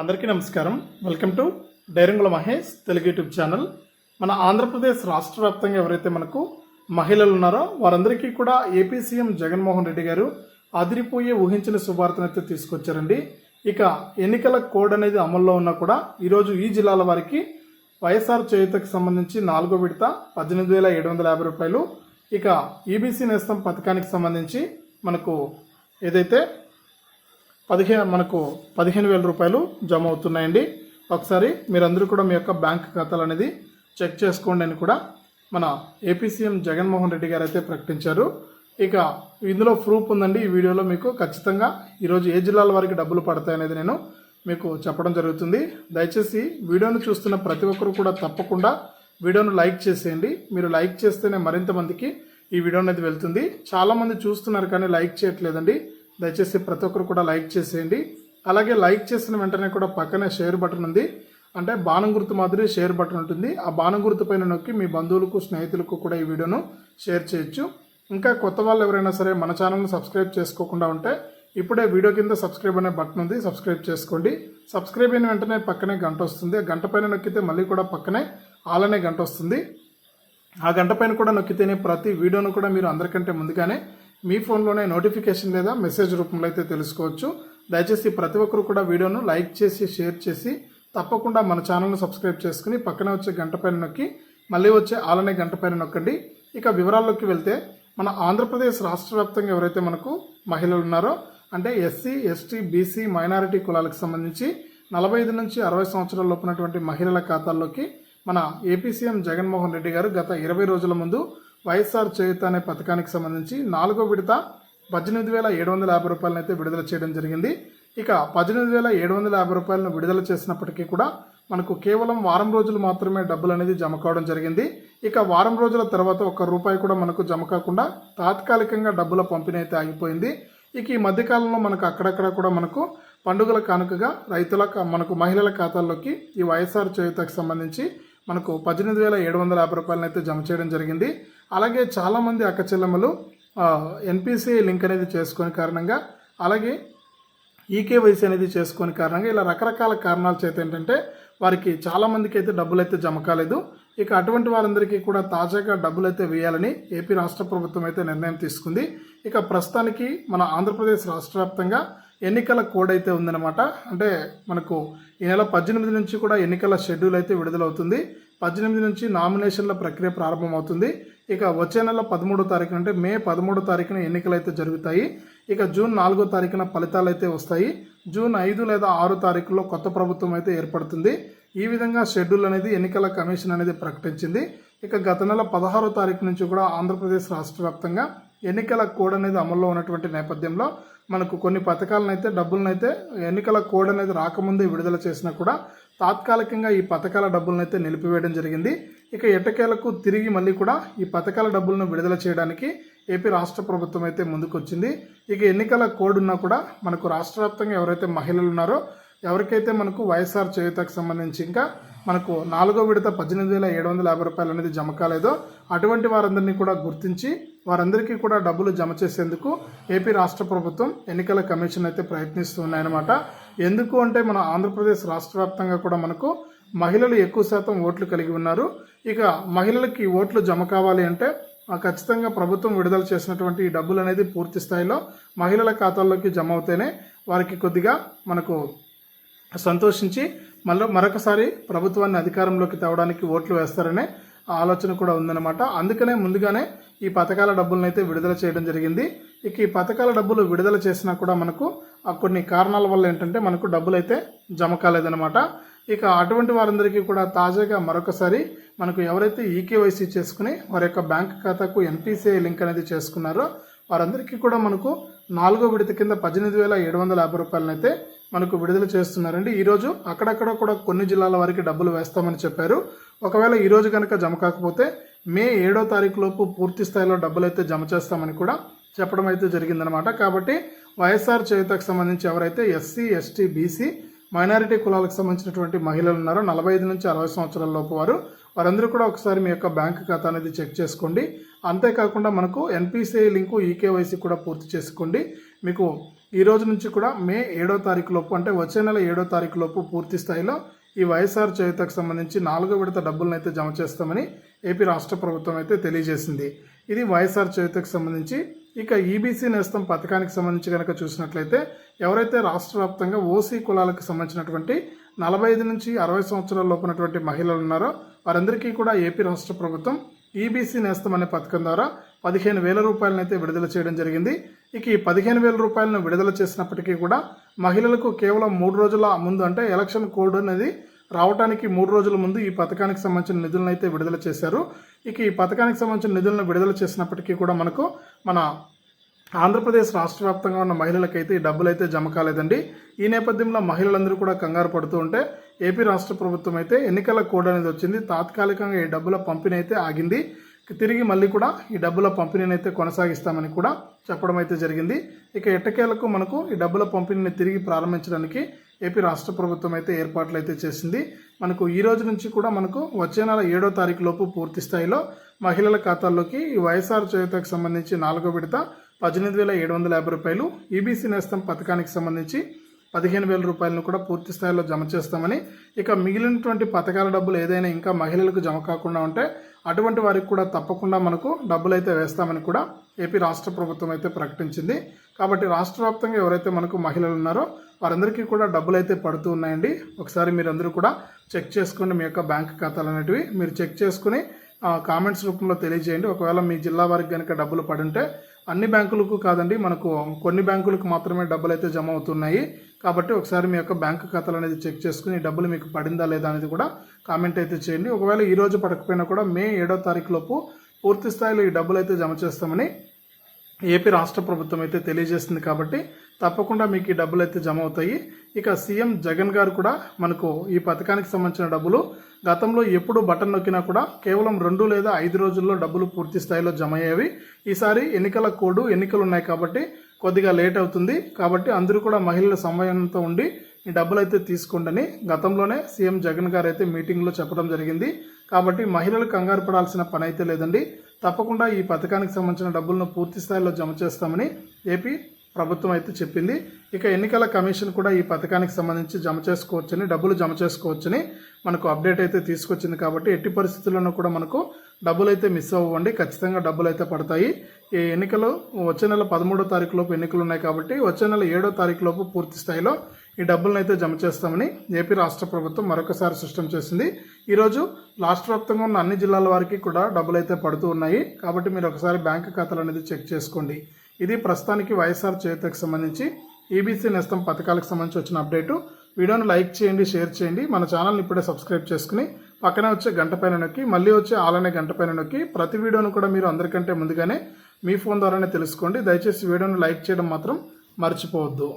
అందరికీ నమస్కారం. Welcome to డైరంగుల మహేష్ తెలుగు యూట్యూబ్ ఛానల్. మన ఆంధ్రప్రదేశ్ రాష్ట్ర వ్యాప్తంగా ఎవరైతే మనకు మహిళలు ఉన్నారో వారందరికీ కూడా ఏపీ సీఎం జగన్మోహన్ రెడ్డి గారు అదిరిపోయే ఊహించిన శుభార్తనైతే తీసుకొచ్చారండి. ఇక ఎన్నికల కోడ్ అనేది అమల్లో ఉన్నా కూడా ఈరోజు ఈ జిల్లాల వారికి వైఎస్ఆర్ చేయుతకు సంబంధించి నాలుగో విడత పద్దెనిమిది వేల ఏడు వందల యాభై రూపాయలు. ఇక ఈబీసీ నేస్తం పథకానికి సంబంధించి మనకు ఏదైతే పదిహేను మనకు పదిహేను వేల రూపాయలు జమ అవుతున్నాయండి ఒకసారి మీరందరూ కూడా మీ యొక్క బ్యాంక్ ఖాతాలు అనేది చెక్ చేసుకోండి అని కూడా మన ఏపీ సీఎం జగన్మోహన్ రెడ్డి గారు అయితే ప్రకటించారు. ఇక ఇందులో ప్రూఫ్ ఉందండి. ఈ వీడియోలో మీకు ఖచ్చితంగా ఈరోజు ఏ జిల్లాల వారికి డబ్బులు పడతాయి అనేది నేను మీకు చెప్పడం జరుగుతుంది. దయచేసి వీడియోను చూస్తున్న ప్రతి ఒక్కరు కూడా తప్పకుండా వీడియోను లైక్ చేసేయండి. మీరు లైక్ చేస్తేనే మరింత మందికి ఈ వీడియో అనేది వెళ్తుంది. చాలామంది చూస్తున్నారు కానీ లైక్ చేయట్లేదండి. దయచేసి ప్రతి ఒక్కరు కూడా లైక్ చేసేయండి. అలాగే లైక్ చేసిన వెంటనే కూడా పక్కనే షేర్ బటన్ ఉంది. అంటే బాణం గుర్తు మాదిరి షేర్ బటన్ ఉంటుంది. ఆ బాణం గుర్తు పైన నొక్కి మీ బంధువులకు స్నేహితులకు కూడా ఈ వీడియోను షేర్ చేయొచ్చు. ఇంకా కొత్త వాళ్ళు ఎవరైనా సరే మన ఛానల్ను సబ్స్క్రైబ్ చేసుకోకుండా ఉంటే ఇప్పుడే వీడియో కింద సబ్స్క్రైబ్ అనే బటన్ ఉంది. సబ్స్క్రైబ్ చేసుకోండి. సబ్స్క్రైబ్ అయిన వెంటనే పక్కనే గంట వస్తుంది. ఆ గంట పైన నొక్కితే మళ్ళీ కూడా పక్కనే ఆల్ అనే గంట వస్తుంది. ఆ గంట పైన కూడా నొక్కితేనే ప్రతి వీడియోను కూడా మీరు అందరికంటే ముందుగానే మీ ఫోన్లోనే నోటిఫికేషన్ లేదా మెసేజ్ రూపంలో అయితే తెలుసుకోవచ్చు. దయచేసి ప్రతి ఒక్కరు కూడా వీడియోను లైక్ చేసి షేర్ చేసి తప్పకుండా మన ఛానల్ను సబ్స్క్రైబ్ చేసుకుని పక్కన వచ్చే గంట పైన నొక్కి మళ్ళీ వచ్చే ఆలనే గంట పైన నొక్కండి. ఇక వివరాల్లోకి వెళ్తే మన ఆంధ్రప్రదేశ్ రాష్ట్ర వ్యాప్తంగా ఎవరైతే మనకు మహిళలు ఉన్నారో అంటే ఎస్సీ ఎస్టీ బీసీ మైనారిటీ కులాలకు సంబంధించి నలభై ఐదు నుంచి అరవై సంవత్సరాల లోపునటువంటి మహిళల ఖాతాల్లోకి మన ఏపీ సీఎం జగన్మోహన్ రెడ్డి గారు గత ఇరవై రోజుల ముందు వైఎస్ఆర్ చేయుత అనే పథకానికి సంబంధించి నాలుగో విడత పద్దెనిమిది వేల ఏడు వందల యాభై రూపాయలను అయితే విడుదల చేయడం జరిగింది. ఇక పద్దెనిమిది వేల ఏడు వందల యాభై రూపాయలను విడుదల చేసినప్పటికీ కూడా మనకు కేవలం వారం రోజులు మాత్రమే డబ్బులు అనేది జమ కావడం జరిగింది. ఇక వారం రోజుల తర్వాత ఒక్క రూపాయి కూడా మనకు జమ కాకుండా తాత్కాలికంగా డబ్బుల పంపిణీ అయితే ఆగిపోయింది. ఇక ఈ మధ్యకాలంలో మనకు అక్కడక్కడ కూడా మనకు పండుగల కానుకగా రైతుల మనకు మహిళల ఖాతాల్లోకి ఈ వైఎస్ఆర్ చేయుతకు సంబంధించి మనకు పద్దెనిమిది వేల ఏడు వందల యాభై రూపాయలను అయితే జమ చేయడం జరిగింది. అలాగే చాలామంది అక్క చెల్లెమ్మలు ఎన్పిసిఐ లింక్ అనేది చేసుకునే కారణంగా అలాగే ఈకేవైసీ అనేది చేసుకునే కారణంగా ఇలా రకరకాల కారణాల చేత ఏంటంటే వారికి చాలా మందికి అయితే డబ్బులు అయితే జమ కాలేదు. ఇక అటువంటి వారందరికీ కూడా తాజాగా డబ్బులు అయితే వేయాలని ఏపీ రాష్ట్ర ప్రభుత్వం అయితే నిర్ణయం తీసుకుంది. ఇక ప్రస్తుతానికి మన ఆంధ్రప్రదేశ్ రాష్ట్ర వ్యాప్తంగా ఎన్నికల కోడ్ అయితే ఉందన్నమాట. అంటే మనకు ఈ నెల పద్దెనిమిది నుంచి కూడా ఎన్నికల షెడ్యూల్ అయితే విడుదలవుతుంది. పద్దెనిమిది నుంచి నామినేషన్ల ప్రక్రియ ప్రారంభమవుతుంది. ఇక వచ్చే నెల పదమూడో తారీఖున అంటే మే పదమూడో తారీఖున ఎన్నికలు అయితే జరుగుతాయి. ఇక జూన్ నాలుగో తారీఖున ఫలితాలు అయితే వస్తాయి. జూన్ ఐదు లేదా ఆరు తారీఖులో కొత్త ప్రభుత్వం అయితే ఏర్పడుతుంది. ఈ విధంగా షెడ్యూల్ అనేది ఎన్నికల కమిషన్ అనేది ప్రకటించింది. ఇక గత నెల పదహారో తారీఖు నుంచి కూడా ఆంధ్రప్రదేశ్ రాష్ట్ర వ్యాప్తంగా ఎన్నికల కోడ్ అనేది అమల్లో ఉన్నటువంటి నేపథ్యంలో మనకు కొన్ని పథకాలను అయితే ఎన్నికల కోడ్ అనేది రాకముందే విడుదల చేసినా కూడా తాత్కాలికంగా ఈ పథకాల డబ్బులను అయితే నిలిపివేయడం జరిగింది. ఇక ఎటకేలకు తిరిగి మళ్ళీ కూడా ఈ పథకాల డబ్బులను విడుదల చేయడానికి ఏపీ రాష్ట్ర ప్రభుత్వం అయితే ముందుకొచ్చింది. ఇక ఎన్నికల కోడ్ ఉన్నా కూడా మనకు రాష్ట్ర వ్యాప్తంగా ఎవరైతే మహిళలు ఉన్నారో ఎవరికైతే మనకు వైఎస్ఆర్ చేయుతకు సంబంధించి ఇంకా మనకు నాలుగో విడత పద్దెనిమిది వేల ఏడు వందల యాభై రూపాయలు అనేది జమ కాలేదో. అటువంటి వారందరినీ కూడా గుర్తించి వారందరికీ కూడా డబ్బులు జమ చేసేందుకు ఏపీ రాష్ట్ర ప్రభుత్వం ఎన్నికల కమిషన్ అయితే ప్రయత్నిస్తూ ఉన్నాయన్నమాట. ఎందుకు అంటే మన ఆంధ్రప్రదేశ్ రాష్ట్ర వ్యాప్తంగా కూడా మనకు మహిళలు ఎక్కువ శాతం ఓట్లు కలిగి ఉన్నారు. ఇక మహిళలకి ఓట్లు జమ కావాలి అంటే ఖచ్చితంగా ప్రభుత్వం విడుదల చేసినటువంటి ఈ డబ్బులు అనేది పూర్తి స్థాయిలో మహిళల ఖాతాల్లోకి జమ అవుతేనే వారికి కొద్దిగా మనకు సంతోషించి మళ్ళీ మరొకసారి ప్రభుత్వాన్ని అధికారంలోకి తేవడానికి ఓట్లు వేస్తారనే ఆలోచన కూడా ఉందన్నమాట. అందుకనే ముందుగానే ఈ పథకాల డబ్బులను అయితే విడుదల చేయడం జరిగింది. ఇక ఈ పథకాల డబ్బులు విడుదల చేసినా కూడా మనకు ఆ కొన్ని కారణాల వల్ల ఏంటంటే మనకు డబ్బులు అయితే జమ కాలేదన్నమాట. ఇక అటువంటి వారందరికీ కూడా తాజాగా మరొకసారి మనకు ఎవరైతే ఈకేవైసీ చేసుకుని వారి యొక్క బ్యాంక్ ఖాతాకు ఎన్పిసిఐ లింక్ అనేది చేసుకున్నారో వారందరికీ కూడా మనకు నాలుగో విడత కింద పద్దెనిమిది వేల ఏడు వందల యాభై రూపాయలనైతే మనకు విడుదల చేస్తున్నారండి. ఈరోజు అక్కడక్కడ కూడా కొన్ని జిల్లాల వారికి డబ్బులు వేస్తామని చెప్పారు. ఒకవేళ ఈరోజు కనుక జమ కాకపోతే మే ఏడో తారీఖు లోపు పూర్తి స్థాయిలో డబ్బులు అయితే జమ చేస్తామని కూడా చెప్పడం అయితే జరిగిందనమాట కాబట్టి వైఎస్ఆర్ చేయుతకు సంబంధించి ఎవరైతే ఎస్సీ ఎస్టీ బీసీ మైనారిటీ కులాలకు సంబంధించినటువంటి మహిళలు ఉన్నారో నలభై ఐదు నుంచి అరవై సంవత్సరాల లోపు వారు వారందరూ కూడా ఒకసారి మీ యొక్క బ్యాంక్ ఖాతా అనేది చెక్ చేసుకోండి. అంతేకాకుండా మనకు ఎన్పిసిఐ లింకు ఈకేవైసీ కూడా పూర్తి చేసుకోండి. మీకు ఈ రోజు నుంచి కూడా మే ఏడో తారీఖు లోపు అంటే వచ్చే నెల ఏడో తారీఖు లోపు పూర్తి స్థాయిలో ఈ వైఎస్ఆర్ చేయుతకు సంబంధించి నాలుగో విడత డబ్బులను అయితే జమ చేస్తామని ఏపీ రాష్ట్ర ప్రభుత్వం అయితే తెలియజేసింది. ఇది వైఎస్ఆర్ చేయుతకు సంబంధించి ఇక ఈబీసీ నేస్తం పథకానికి సంబంధించి కనుక చూసినట్లయితే ఎవరైతే రాష్ట్ర వ్యాప్తంగా ఓసీ కులాలకు సంబంధించినటువంటి నలభై ఐదు నుంచి అరవై సంవత్సరాల లోపునటువంటి మహిళలు ఉన్నారో వారందరికీ కూడా ఏపీ రాష్ట్ర ప్రభుత్వం ఈబీసీ నేస్తం అనే పథకం ద్వారా పదిహేను వేల రూపాయలను అయితే విడుదల చేయడం జరిగింది. ఇక ఈ పదిహేను వేల రూపాయలను విడుదల చేసినప్పటికీ కూడా మహిళలకు కేవలం మూడు రోజుల ముందు అంటే ఎలక్షన్ కోడ్ అనేది రావడానికి మూడు రోజుల ముందు ఈ పథకానికి సంబంధించిన నిధులను అయితే విడుదల చేశారు. ఇక ఈ పథకానికి సంబంధించిన నిధులను విడుదల చేసినప్పటికీ కూడా మనకు మన ఆంధ్రప్రదేశ్ రాష్ట్ర వ్యాప్తంగా ఉన్న మహిళలకైతే ఈ డబ్బులు అయితే జమ కాలేదండి. ఈ నేపథ్యంలో మహిళలందరూ కూడా కంగారు పడుతూ ఉంటే ఏపీ రాష్ట్ర ప్రభుత్వం అయితే ఎన్నికల కోడ్ అనేది వచ్చింది. తాత్కాలికంగా ఈ డబ్బుల పంపిణీ అయితే ఆగింది. తిరిగి మళ్ళీ కూడా ఈ డబ్బుల పంపిణీని అయితే కొనసాగిస్తామని కూడా చెప్పడం అయితే జరిగింది. ఇక ఎట్టకేలకు మనకు ఈ డబ్బుల పంపిణీని తిరిగి ప్రారంభించడానికి ఏపీ రాష్ట్ర ప్రభుత్వం అయితే ఏర్పాట్లు అయితే చేసింది. మనకు ఈ రోజు నుంచి కూడా మనకు వచ్చే నెల ఏడో తారీఖు లోపు పూర్తి స్థాయిలో మహిళల ఖాతాల్లోకి ఈ వైఎస్ఆర్ చేయుతకు సంబంధించి నాలుగో విడత పద్దెనిమిది వేల ఏడు వందల యాభై రూపాయలు ఈబీసీ నేస్తం పథకానికి సంబంధించి పదిహేను వేల రూపాయలను కూడా పూర్తి స్థాయిలో జమ చేస్తామని. ఇక మిగిలినటువంటి పథకాల డబ్బులు ఏదైనా ఇంకా మహిళలకు జమ కాకుండా ఉంటే అటువంటి వారికి కూడా తప్పకుండా మనకు డబ్బులు అయితే వేస్తామని కూడా ఏపీ రాష్ట్ర ప్రభుత్వం అయితే ప్రకటించింది. కాబట్టి రాష్ట్ర వ్యాప్తంగా ఎవరైతే మనకు మహిళలు ఉన్నారో వారందరికీ కూడా డబ్బులు అయితే పడుతూ ఉన్నాయండి. ఒకసారి మీరందరూ కూడా చెక్ చేసుకోండి మీ యొక్క బ్యాంక్ ఖాతాలు అనేటివి మీరు చెక్ చేసుకుని కామెంట్స్ రూపంలో తెలియజేయండి. ఒకవేళ మీ జిల్లా వారికి కనుక డబ్బులు పడుంటే అన్ని బ్యాంకులకు కాదండి మనకు కొన్ని బ్యాంకులకు మాత్రమే డబ్బులు అయితే జమ అవుతున్నాయి. కాబట్టి ఒకసారి మీ యొక్క బ్యాంకు ఖాతాలు అనేది చెక్ చేసుకుని డబ్బులు మీకు పడిందా లేదా అనేది కూడా కామెంట్ అయితే చేయండి. ఒకవేళ ఈ రోజు పడకపోయినా కూడా మే ఏడో తారీఖు లోపు పూర్తి స్థాయిలో ఈ డబ్బులు అయితే జమ చేస్తామని ఏపీ రాష్ట్ర ప్రభుత్వం అయితే తెలియజేస్తుంది కాబట్టి తప్పకుండా మీకు ఈ డబ్బులు అయితే జమ అవుతాయి. ఇక సీఎం జగన్ గారు కూడా మనకు ఈ పథకానికి సంబంధించిన డబ్బులు గతంలో ఎప్పుడు బటన్ నొక్కినా కూడా కేవలం రెండు లేదా ఐదు రోజుల్లో డబ్బులు పూర్తి స్థాయిలో జమ అయ్యేవి ఈసారి ఎన్నికల కోడ్ ఎన్నికలు ఉన్నాయి కాబట్టి కొద్దిగా లేట్ అవుతుంది. కాబట్టి అందరూ కూడా మహిళల సమయంతో ఉండి ఈ డబ్బులు అయితే తీసుకోండి గతంలోనే సీఎం జగన్ గారు అయితే మీటింగ్లో చెప్పడం జరిగింది. కాబట్టి మహిళలు కంగారు పడాల్సిన పని అయితే లేదండి. తప్పకుండా ఈ పథకానికి సంబంధించిన డబ్బులను పూర్తి స్థాయిలో జమ చేస్తామని ఏపీ ప్రభుత్వం అయితే చెప్పింది. ఇక ఎన్నికల కమిషన్ కూడా ఈ పథకానికి సంబంధించి జమ చేసుకోవచ్చని డబ్బులు జమ చేసుకోవచ్చని మనకు అప్డేట్ అయితే తీసుకొచ్చింది కాబట్టి ఎట్టి పరిస్థితుల్లోనూ కూడా మనకు డబ్బులు అయితే మిస్ అవ్వండి. ఖచ్చితంగా డబ్బులు అయితే పడతాయి. ఈ ఎన్నికలు వచ్చే నెల పదమూడో తారీఖు లోపు ఎన్నికలు ఉన్నాయి కాబట్టి వచ్చే నెల ఏడో తారీఖు లోపు పూర్తి స్థాయిలో ఈ డబ్బులను అయితే జమ చేస్తామని ఏపీ రాష్ట్ర ప్రభుత్వం మరొకసారి స్పష్టం చేసింది. ఈరోజు రాష్ట్ర వ్యాప్తంగా ఉన్న అన్ని జిల్లాల వారికి కూడా డబ్బులు అయితే పడుతూ ఉన్నాయి. కాబట్టి మీరు ఒకసారి బ్యాంక్ ఖాతాలు అనేది చెక్ చేసుకోండి. ఇది ప్రస్తుతానికి వైఎస్ఆర్ చేతకు సంబంధించి ఈబీసీ నేస్తం పథకాలకు సంబంధించి వచ్చిన అప్డేటు. వీడియోను లైక్ చేయండి షేర్ చేయండి. మన ఛానల్ని ఇప్పుడే సబ్స్క్రైబ్ చేసుకుని పక్కనే వచ్చే గంట పైన నొక్కి మళ్ళీ వచ్చే ఆలనే గంట పైన నొక్కి ప్రతి వీడియోను కూడా మీరు అందరికంటే ముందుగానే మీ ఫోన్ ద్వారానే తెలుసుకోండి. దయచేసి వీడియోను లైక్ చేయడం మాత్రం మర్చిపోవద్దు.